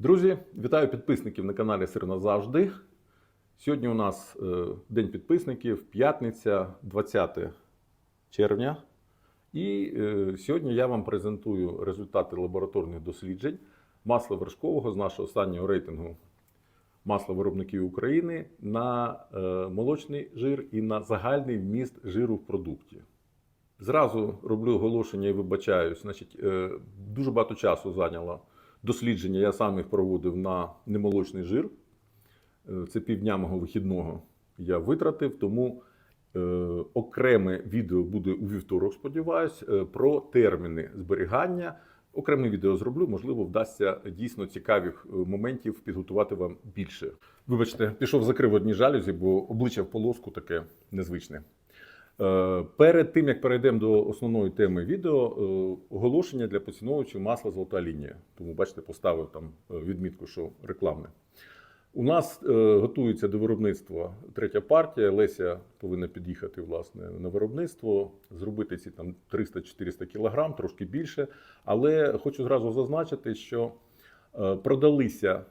Друзі, вітаю підписників на каналі Сир назавжди. Сьогодні у нас е, День підписників, п'ятниця, 20 червня. І е, сьогодні я вам презентую результати лабораторних досліджень масла вершкового з нашого останнього рейтингу масла виробників України на е, молочний жир і на загальний вміст жиру в продукті. Зразу роблю оголошення і вибачаюсь. Значить, дуже багато часу зайняло дослідження. Я сам їх проводив на немолочний жир. Е, Це півдня мого вихідного я витратив, тому е, окреме відео буде у вівторок, сподіваюсь, е, про терміни зберігання. Окреме відео зроблю, можливо, вдасться дійсно цікавих моментів підготувати вам більше. Вибачте, пішов закрив одні жалюзі, бо обличчя в полоску таке незвичне. Е, Перед тим як перейдемо до основної теми відео, е, оголошення для поціновувачів масла золота лінія. Тому бачите, поставив там е, відмітку, що рекламне. У нас готується до виробництва третя партія. Леся повинна під'їхати власне на виробництво, зробити ці там 300-400 кілограм, трошки більше. Але хочу зразу зазначити, що продалися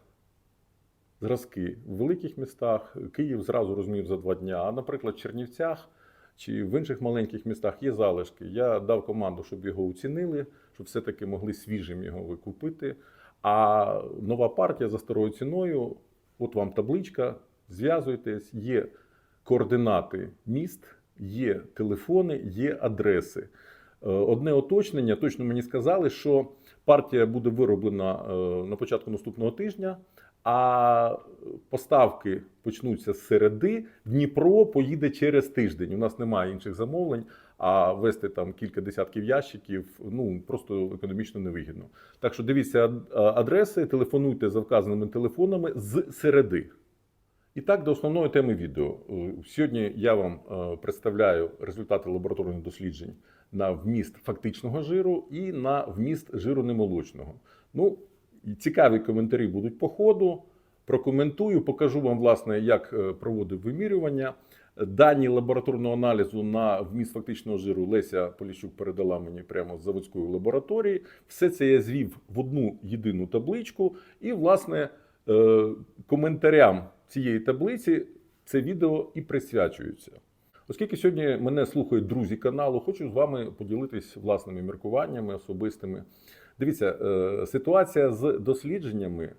зразки в великих містах. Київ зразу розумів за два дня. А, наприклад, в Чернівцях чи в інших маленьких містах є залишки. Я дав команду, щоб його оцінили, щоб все-таки могли свіжим його викупити. А нова партія за старою ціною. От вам табличка, зв'язуйтесь, є координати міст, є телефони, є адреси. Е, Одне уточнення, точно мені сказали, що партія буде вироблена е, на початку наступного тижня, а поставки почнуться з середи. Дніпро поїде через тиждень. У нас немає інших замовлень, а вести там кілька десятків ящиків ну просто економічно невигідно. Так що дивіться адреси, телефонуйте за вказаними телефонами з середи. І так, до основної теми відео. Е, Сьогодні я вам е, представляю результати лабораторних досліджень на вміст фактичного жиру і на вміст жиру немолочного. Ну, цікаві коментарі будуть по ходу. Прокоментую, покажу вам, власне, як е, проводив вимірювання. Дані лабораторного аналізу на вміст фактичного жиру Леся Поліщук передала мені прямо з заводської лабораторії. Все це я звів в одну єдину табличку. І, власне, е, коментарям цієї таблиці це відео і присвячується. Оскільки сьогодні мене слухають друзі каналу, хочу з вами поділитись власними міркуваннями особистими. Дивіться, е, ситуація з дослідженнями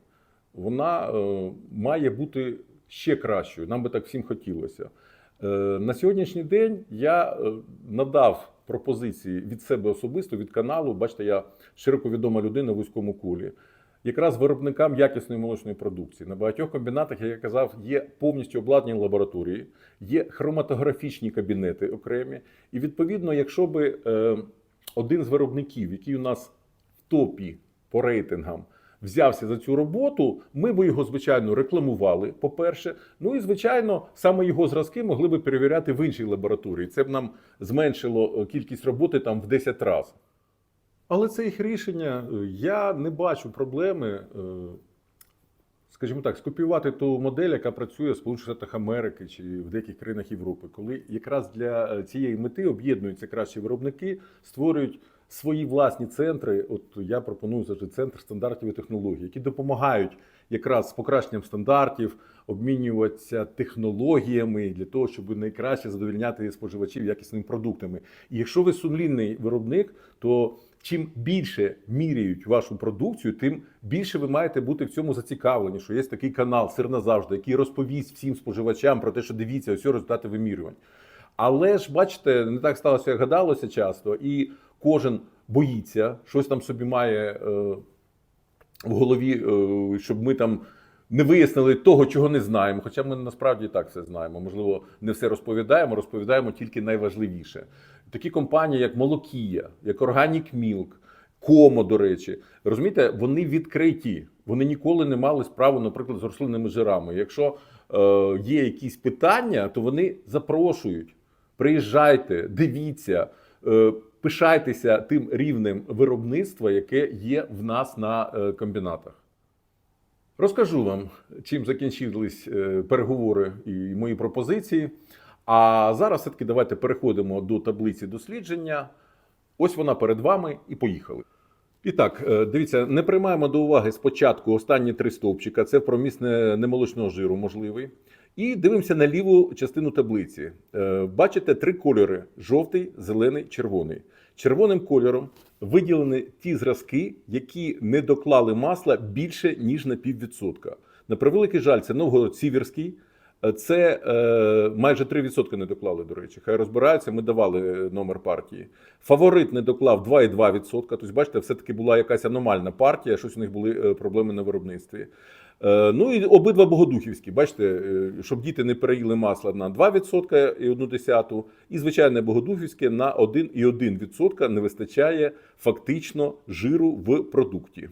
вона е, має бути ще кращою. Нам би так всім хотілося. Е, На сьогоднішній день я надав пропозиції від себе особисто, від каналу. Бачите, я широко відома людина в вузькому колі. Якраз виробникам якісної молочної продукції на багатьох комбінатах, як я казав, є повністю обладнані лабораторії, є хроматографічні кабінети окремі. І відповідно, якщо би один з виробників, який у нас топі по рейтингам, взявся за цю роботу, ми би його звичайно рекламували. По-перше, ну і звичайно, саме його зразки могли би перевіряти в іншій лабораторії. Це б нам зменшило е, кількість роботи там в 10 разів. Але це їх рішення. Е, Я не бачу проблеми, е, скажімо так, скопіювати ту модель, яка працює в Сполучених Штатах Америки чи в деяких країнах Європи, коли якраз для цієї мети об'єднуються кращі виробники, створюють свої власні центри. От я пропоную завжди центр стандартів і технологій, які допомагають якраз з покращенням стандартів, обмінюватися технологіями для того, щоб найкраще задовільняти споживачів якісними продуктами. І якщо ви сумлінний виробник, то чим більше міряють вашу продукцію, тим більше ви маєте бути в цьому зацікавлені, що є такий канал Сир назавжди, який розповість всім споживачам про те, що дивіться, ось результати вимірювань. Але ж бачите, не так сталося, як гадалося часто, і кожен боїться, щось там собі має е, в голові, е, щоб ми там не вияснили того, чого не знаємо. Хоча ми насправді так все знаємо. Можливо, не все розповідаємо, розповідаємо тільки найважливіше. Такі компанії, як Молокія, як Organic Milk, Комо, до речі, розумієте, вони відкриті. Вони ніколи не мали справу, наприклад, з рослинними жирами. Якщо е, є якісь питання, то вони запрошують. Приїжджайте, дивіться, е, пишайтеся тим рівнем виробництва, яке є в нас на е, комбінатах. Розкажу вам, чим закінчились е, переговори і мої пропозиції. А зараз все-таки давайте переходимо до таблиці дослідження. Ось вона перед вами і поїхали. І так, е, дивіться, не приймаємо до уваги спочатку останні три стовпчика. Це проміс немолочного жиру можливий. І дивимося на ліву частину таблиці. Е, Бачите три кольори: жовтий, зелений, червоний. Червоним кольором виділені ті зразки, які не доклали масла більше ніж на піввідсотка. На превеликий жаль, це Новгород Сіверський. Е, Це е, майже 3% не доклали, до речі. Хай розбираються, ми давали е, номер партії. Фаворит не доклав 2,2%. Тобто, бачите, все-таки була якась аномальна партія, щось у них були проблеми на виробництві. Е, Ну і обидва богодухівські. Бачите, е, щоб діти не переїли масла на 2% і 1,1, і звичайне богодухівське на 1,1% не вистачає фактично жиру в продукті.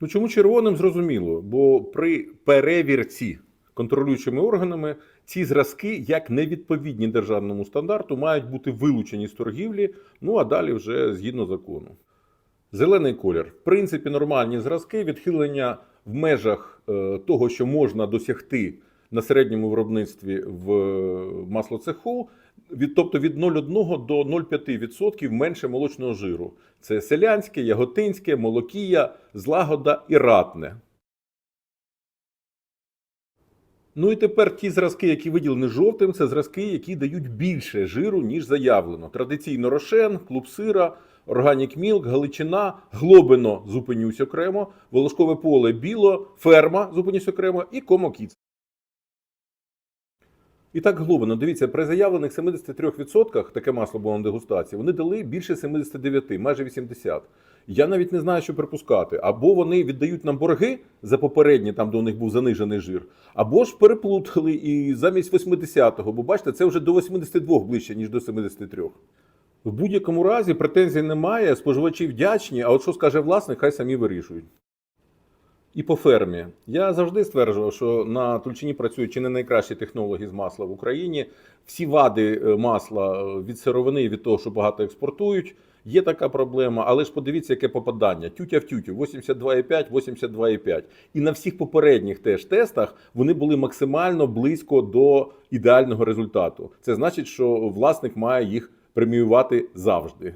Ну чому червоним зрозуміло? Бо при перевірці контролюючими органами ці зразки, як невідповідні державному стандарту, мають бути вилучені з торгівлі, ну а далі вже згідно закону. Зелений колір. В принципі, нормальні зразки, відхилення в межах е, того, що можна досягти на середньому виробництві в е, маслоцеху, від, тобто від 0,1 до 0,5% менше молочного жиру. Це селянське, яготинське, молокія, злагода і ратне. Ну і тепер ті зразки, які виділені жовтим, це зразки, які дають більше жиру, ніж заявлено. Традиційно рошен, клуб сира, органік мілк, галичина, глобино зупинюсь окремо, волошкове поле біло, ферма зупинюсь окремо і комокіц. І так глобино, дивіться, при заявлених 73% таке масло було на дегустації, вони дали більше 79, майже 80. Я навіть не знаю, що припускати. Або вони віддають нам борги за попередні, там де у них був занижений жир, або ж переплутали і замість 80-го, бо бачите, це вже до 82 ближче, ніж до 73. В будь-якому разі претензій немає, споживачі вдячні, а от що скаже власник, хай самі вирішують. І по фермі. Я завжди стверджував, що на Тульчині працюють чи не найкращі технологи з масла в Україні. Всі вади е, масла е, від сировини від того, що багато експортують. Є така проблема, але ж подивіться, яке попадання. Тютя в тютю 82,5, 82,5. І на всіх попередніх теж тестах вони були максимально близько до ідеального результату. Це значить, що власник має їх преміювати завжди.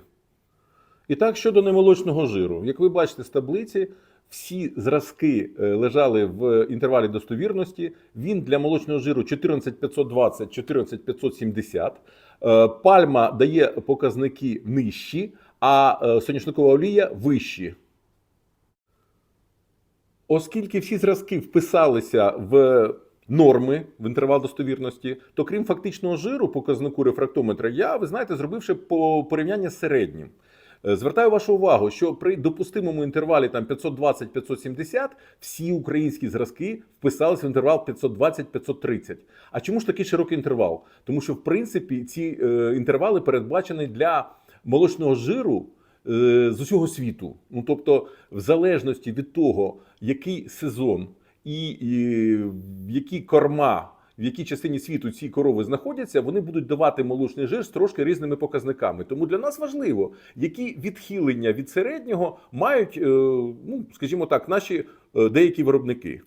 І так щодо немолочного жиру, як ви бачите з таблиці, всі зразки е, лежали в інтервалі достовірності. Він для молочного жиру 14520, 14570. Е, Пальма дає показники нижчі, а е, соняшникова олія вищі. Оскільки всі зразки вписалися в норми в інтервал достовірності, то крім фактичного жиру, показнику рефрактометра, я, ви знаєте, зробивши по порівняння з середнім. Е, Звертаю вашу увагу, що при допустимому інтервалі там 520-570 всі українські зразки вписалися в інтервал 520-530. А чому ж такий широкий інтервал? Тому що в принципі ці е, інтервали передбачені для молочного жиру е, з усього світу. Ну тобто, в залежності від того, який сезон і, і в які корма. В якій частині світу ці корови знаходяться, вони будуть давати молочний жир з трошки різними показниками. Тому для нас важливо, які відхилення від середнього мають, е, ну скажімо так, наші е, деякі виробники.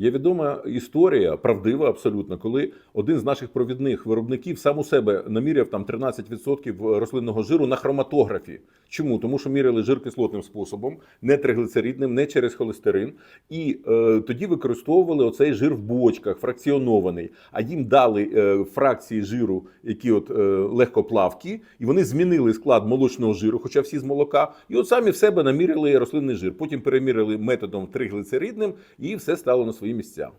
Є відома історія, правдива абсолютно, коли один з наших провідних виробників сам у себе наміряв там 13% рослинного жиру на хроматографі. Чому? Тому що міряли жир кислотним способом, не триглицеридним, не через холестерин. І е, тоді використовували оцей жир в бочках, фракціонований. А їм дали е, фракції жиру, які от е, легкоплавкі, і вони змінили склад молочного жиру, хоча всі з молока, і от самі в себе наміряли рослинний жир. Потім переміряли методом триглицеридним, і все стало на свої місця.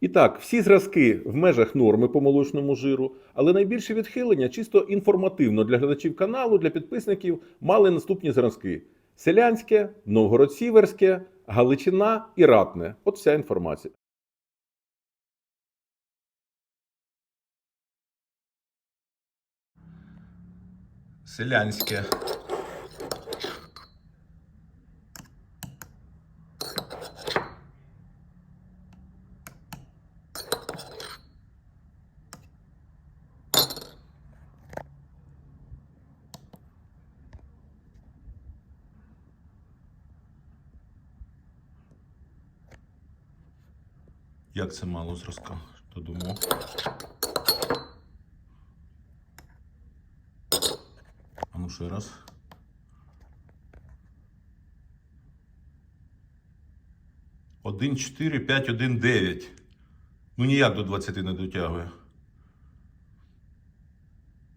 І так, всі зразки в межах норми по молочному жиру, але найбільше відхилення чисто інформативно для глядачів каналу, для підписників мали наступні зразки: селянське, Новгород-Сіверське, Галичина і Ратне. От вся інформація. Селянське. Як це мало зразка? додому. А ну ще раз. Один, чотири, п'ять, один, дев'ять. Ну ніяк до 20 не дотягує.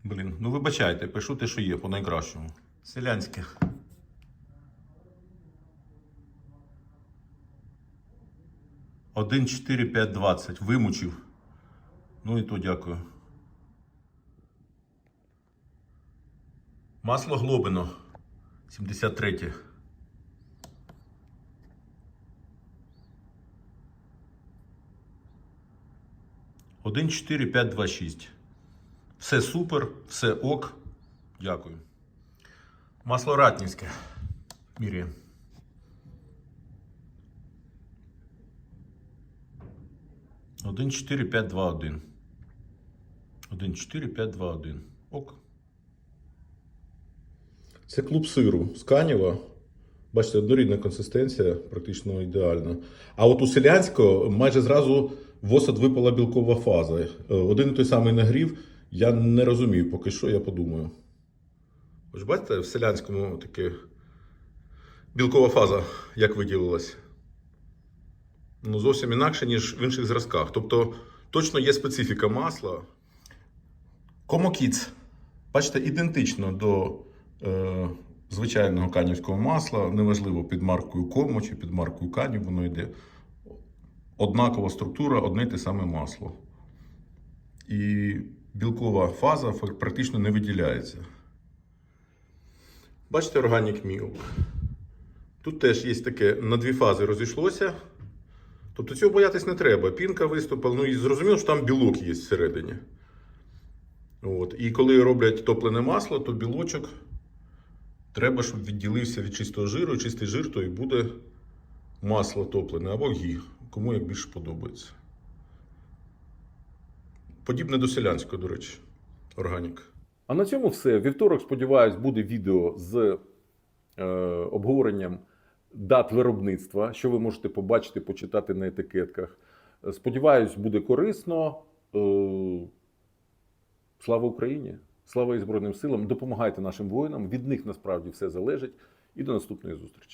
Блін, ну вибачайте, пишу те, що є, по найкращому. Селянське. 1,4520. Вимучив. Ну і то дякую. Масло глобино. 73. Один, чотири, п'ять, два, шість. Все супер, все ок. Дякую. Масло ратнівське. Мірі. 1, 4, 5, 2, 1. 1, 4, 5, 2, 1. Ок. Це клуб сиру з Канєва. Бачите, однорідна консистенція, практично ідеальна. А от у селянського майже зразу в осад випала білкова фаза. Е, один і той самий нагрів. Я не розумію поки що, я подумаю. Ось бачите, в селянському таке білкова фаза як виділилась. Ну, зовсім інакше, ніж в інших зразках. Тобто, точно є специфіка масла. Комокіц. Бачите, ідентично до е, звичайного канівського масла. Неважливо під маркою Комо чи під маркою Канів воно йде. Однакова структура, одне й те саме масло. І білкова фаза практично не виділяється. Бачите, Organic Milk. Тут теж є таке на дві фази розійшлося. Тобто цього боятись не треба. Пінка виступила, ну і зрозуміло, що там білок є всередині. От. І коли роблять топлене масло, то білочок треба, щоб відділився від чистого жиру. Чистий жир, то і буде масло топлене або гі. Кому як більше подобається. Подібне до селянського, до речі, органік. А на цьому все. Вівторок, сподіваюсь, буде відео з е, обговоренням дат виробництва, що ви можете побачити, почитати на етикетках. Сподіваюсь, буде корисно. Е, Слава Україні! Слава і Збройним силам! Допомагайте нашим воїнам. Від них насправді все залежить. І до наступної зустрічі.